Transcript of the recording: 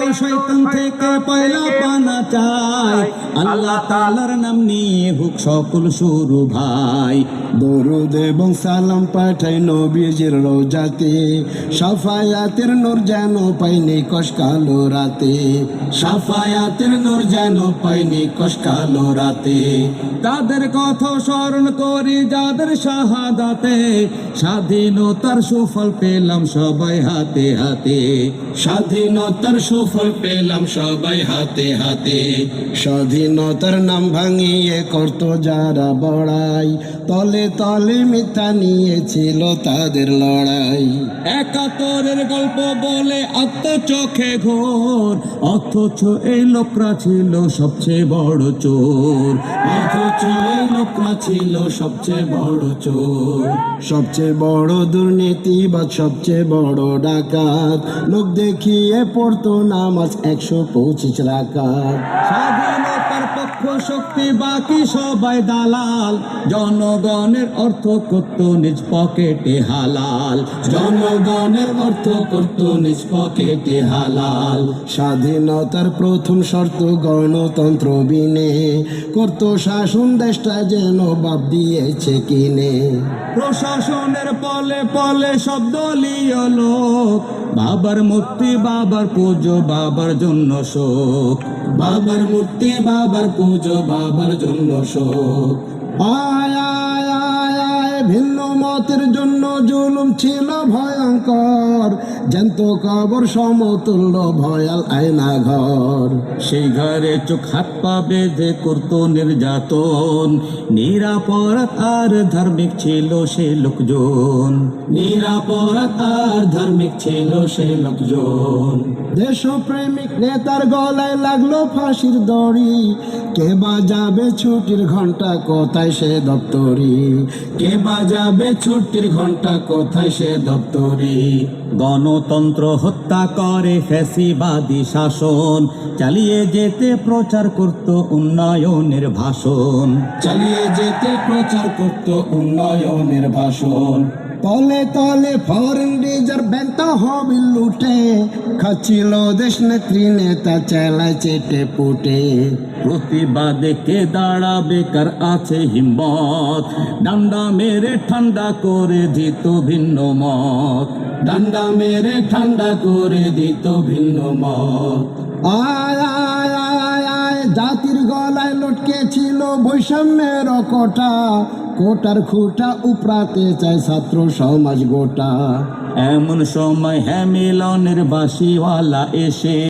শয়তান থেকে পয়লা পানা চাই। আল্লাহ তালার নাম নিয়ে হুক সকল শুরু ভাই। দরুদ এবং সালাম পাঠাই নবীজির রোজাতে। সাফায়াতের নূর যেন পাইনি কষ্কালো রাতে। সাফায়াতের নূর যেন পাইনি কষ্কালো রাতে। তাদের কথা স্মরণ করি যাদের শাহাদাতে। স্বাধীনতার সুফল পেলাম সবাই হাতে হাতে। স্বাধীনতার সুফল পেলাম সবাই হাতে হাতে। স্বাধীনতার নাম ভাঙিয়ে করত যারা বড়াই তলে তলে মিথ্যা নিয়েছিল তাদের লড়াই। একাত্তরের গল্প বলে আত্ম চোখে ঘোর অথচ এই লোকরা ছিল সবচেয়ে বড় চোর। অথচ এই লোকরা ছিল সবচেয়ে বড় চোর। সবচেয়ে বড় দুর্নীতি বা সবচেয়ে বড় ডাকাত। লোক দেখিয়ে পড়তো নামাজ একশো পঁচিশ রাকাত। স্বাধীনতার পক্ষ শক্তি, বাকি সবাই দালাল। জনগণের অর্থ করত নিজ পকেটে হালাল। জনগণের অর্থ করত নিজ পকেটে হালাল। স্বাধীনতার প্রথম শর্ত গণতন্ত্র বিনে। করত শাসন দেশটা যেন বাপ দিয়েছে কিনে। প্রশাসনের পলে পলে সব দলীয় লোক। বাবার মূর্তি, বাবার পুজো, বাবার জন্য শোক। বাবার মূর্তি বাবার পুজো বাবার জন্য শোক। আয়া ভিন্ন মতের জন্য জুলুম ছিল ভয়ঙ্কর। জ্যান্ত কবর সমতুল্য ভয়াল আয়না ঘর সেই ঘরে চোখ হাত পা বেঁধে করত নির্যাতন। নিরাপরাধ আর ধার্মিক ছিল সে লোকজন। নিরাপরাধ আর ধার্মিক ছিল সে লোকজন। দেশপ্রেমিক নেতার গলায় লাগল ফাঁসির দড়ি। কে বাজাবে ছুটির ঘণ্টা কোথায় সে দপ্তরি? কে বাজাবে ছুটির ঘণ্টা কোথায় সে দপ্তরি? গণতন্ত্র হত্যা করে ফ্যাসিবাদী শাসন চালিয়ে যেতে প্রচার করত উন্নয়নের ভাষণ। চালিয়ে যেতে প্রচার করত উন্নয়নের ভাষণ। তলে তলে ফরেন রিজার্ভ ব্যাংক তহবিল লুটে। খাচ্ছিল দেশ নেত্রী নেতা, চেলায় চেটে পুটে। প্রতিবাদে কে দাঁড়াবে, কার আছে হিম্মত? ডান্ডা মেরে ঠান্ডা করে দিত ভিন্ন মত। ডান্ডা মেরে ঠান্ডা করে দিত ভিন্ন মত। আয় আয় আয় জাতির গলায় লটকে ছিল বৈষম্যের কোটা কোটার খুঁটা উপরাতে চায় ছাত্র সমাজ গোটা। এমন সময় হ্যামিলনের বাসিওয়ালা এসে